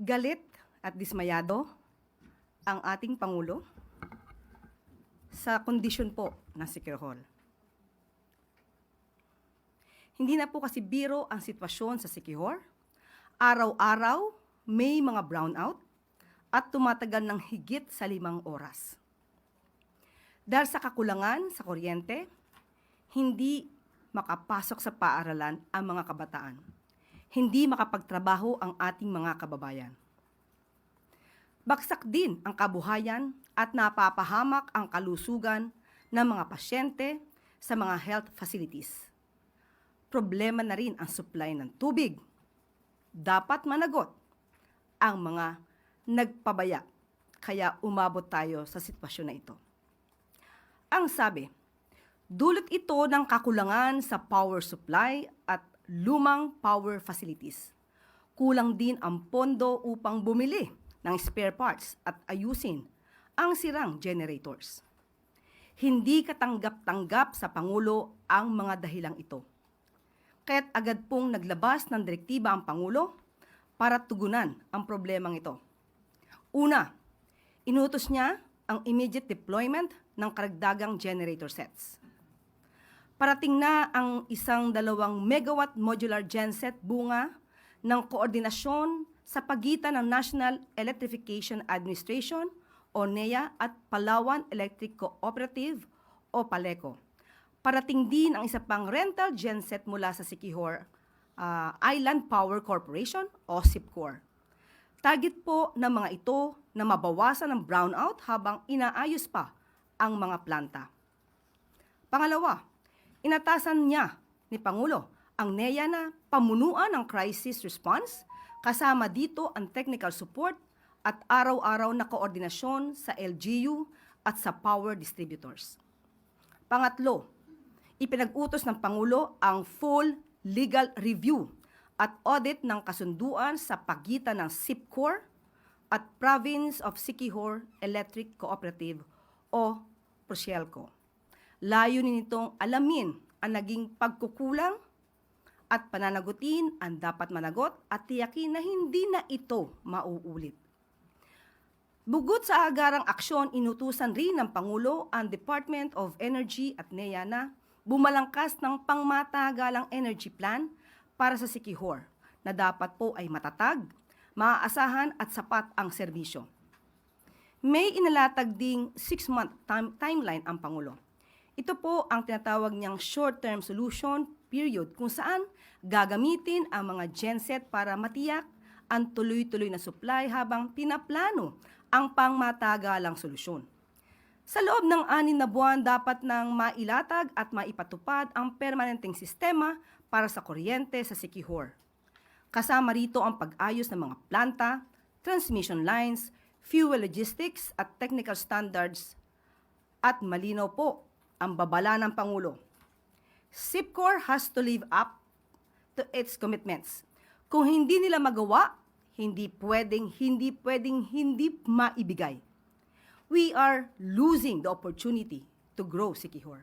Galit at dismayado ang ating Pangulo sa kondisyon po ng Secure Hall. Hindi na po kasi biro ang sitwasyon sa Sikihor. Araw-araw, may mga brownout at tumatagal ng higit sa limang oras. Dahil sa kakulangan sa kuryente, hindi makapasok sa paaralan ang mga kabataan. Hindi makapagtrabaho ang ating mga kababayan. Baksak din ang kabuhayan at napapahamak ang kalusugan ng mga pasyente sa mga health facilities. Problema na rin ang supply ng tubig. Dapat managot ang mga nagpabaya kaya umabot tayo sa sitwasyon na ito. Ang sabi, dulot ito ng kakulangan sa power supply at lumang power facilities. Kulang din ang pondo upang bumili ng spare parts at ayusin ang sirang generators. Hindi katanggap-tanggap sa Pangulo ang mga dahilang ito. Kaya't agad pong naglabas ng direktiba ang Pangulo para tugunan ang problemang ito. Una, inutos niya ang immediate deployment ng karagdagang generator sets. Parating na ang isang dalawang megawatt modular genset bunga ng koordinasyon sa pagitan ng National Electrification Administration o NEA at Palawan Electric Cooperative o PALECO. Parating din ang isa pang rental genset mula sa Sikihor ah, Island Power Corporation o SIPCOR. Target po ng mga ito na mabawasan ang brownout habang inaayos pa ang mga planta. Pangalawa, inatasan niya ni Pangulo ang NEA na pamunuan ng crisis response kasama dito ang technical support at araw-araw na koordinasyon sa LGU at sa power distributors. Pangatlo, ipinag-utos ng Pangulo ang full legal review at audit ng kasunduan sa pagitan ng SIPCOR at Province of Siquijor Electric Cooperative o Prosielco. Layunin nitong alamin ang naging pagkukulang at pananagutin ang dapat managot at tiyakin na hindi na ito mauulit. Bugod sa agarang aksyon, inutusan rin ng Pangulo ang Department of Energy at NEA na bumalangkas ng pangmatagalang energy plan para sa Sikihor na dapat po ay matatag, maaasahan at sapat ang serbisyo. May inalatag ding six-month time- timeline ang Pangulo. Ito po ang tinatawag niyang short-term solution period kung saan gagamitin ang mga genset para matiyak ang tuloy-tuloy na supply habang pinaplano ang pangmatagalang solusyon. Sa loob ng anin na buwan, dapat nang mailatag at maipatupad ang permanenteng sistema para sa kuryente sa Sikihor. Kasama rito ang pag-ayos ng mga planta, transmission lines, fuel logistics at technical standards at malinaw po ang babala ng Pangulo. SIPCOR has to live up to its commitments. Kung hindi nila magawa, hindi pwedeng, hindi pwedeng, hindi maibigay. We are losing the opportunity to grow Sikihor.